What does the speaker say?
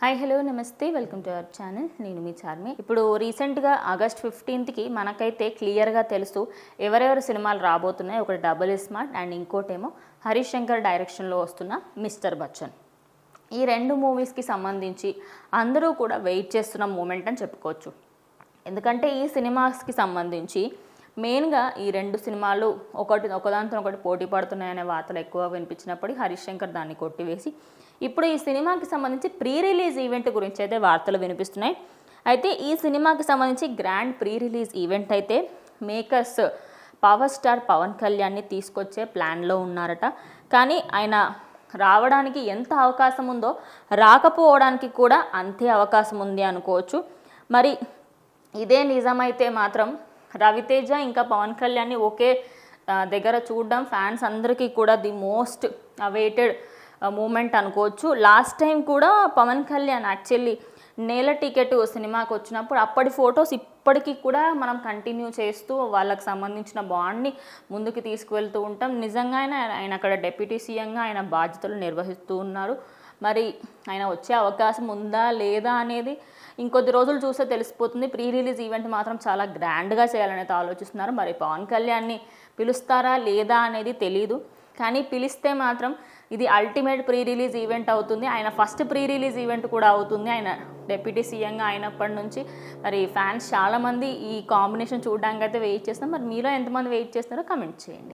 Hi hello నమస్తే. Welcome to our channel నేను మీ చార్మి. ఇప్పుడు రీసెంట్గా ఆగస్ట్ ఫిఫ్టీన్త్కి మనకైతే క్లియర్గా తెలుసు ఎవరెవరు సినిమాలు రాబోతున్నాయి. ఒకటి డబుల్ స్మార్ట్ అండ్ ఇంకోటేమో హరీష్ శంకర్ డైరెక్షన్లో వస్తున్న మిస్టర్ బచ్చన్. ఈ రెండు మూవీస్కి సంబంధించి అందరూ కూడా వెయిట్ చేస్తున్న మూమెంట్ అని చెప్పుకోవచ్చు. ఎందుకంటే ఈ సినిమాస్కి సంబంధించి మెయిన్గా ఈ రెండు సినిమాలు ఒకటి ఒకదానితో ఒకటి పోటీ పడుతున్నాయనే వార్తలు ఎక్కువ వినిపించినప్పటికీ హరీష్ శంకర్ దాన్ని కొట్టివేసి ఇప్పుడు ఈ సినిమాకి సంబంధించి ప్రీ రిలీజ్ ఈవెంట్ గురించి అయితే వార్తలు వినిపిస్తున్నాయి. అయితే ఈ సినిమాకి సంబంధించి గ్రాండ్ ప్రీ రిలీజ్ ఈవెంట్ అయితే మేకర్స్ పవర్ స్టార్ పవన్ కళ్యాణ్ని తీసుకొచ్చే ప్లాన్లో ఉన్నారట. కానీ ఆయన రావడానికి ఎంత అవకాశం ఉందో రాకపోవడానికి కూడా అంతే అవకాశం ఉంది అనుకోవచ్చు. మరి ఇదే నిజమైతే మాత్రం రవితేజ ఇంకా పవన్ కళ్యాణ్ని ఒకే దగ్గర చూడడం ఫ్యాన్స్ అందరికీ కూడా ది మోస్ట్ అవైటెడ్ మూమెంట్ అనుకోవచ్చు. లాస్ట్ టైం కూడా పవన్ కళ్యాణ్ యాక్చువల్లీ నేల టికెట్ సినిమాకి వచ్చినప్పుడు అప్పటి ఫొటోస్ ఇప్పటికీ కూడా మనం కంటిన్యూ చేస్తూ వాళ్ళకి సంబంధించిన బాండ్ని ముందుకు తీసుకువెళ్తూ ఉంటాం. నిజంగా ఆయన ఆయన అక్కడ డెప్యూటీ సీఎంగా ఆయన బాధ్యతలు నిర్వహిస్తూ ఉన్నారు. మరి ఆయన వచ్చే అవకాశం ఉందా లేదా అనేది ఇంకొద్ది రోజులు చూస్తే తెలిసిపోతుంది. ప్రీ రిలీజ్ ఈవెంట్ మాత్రం చాలా గ్రాండ్గా చేయాలనేది ఆలోచిస్తున్నారు. మరి పవన్ కళ్యాణ్ని పిలుస్తారా లేదా అనేది తెలీదు. కానీ పిలిస్తే మాత్రం ఇది అల్టిమేట్ ప్రీ రిలీజ్ ఈవెంట్ అవుతుంది. ఆయన ఫస్ట్ ప్రీ రిలీజ్ ఈవెంట్ కూడా అవుతుంది. ఆయన డెప్యూటీ సీఎంగా అయినప్పటి నుంచి మరి ఫ్యాన్స్ చాలామంది ఈ కాంబినేషన్ చూడడానికి అయితే వెయిట్ చేస్తాం మరి మీలో ఎంతమంది వెయిట్ చేస్తారో కమెంట్ చేయండి.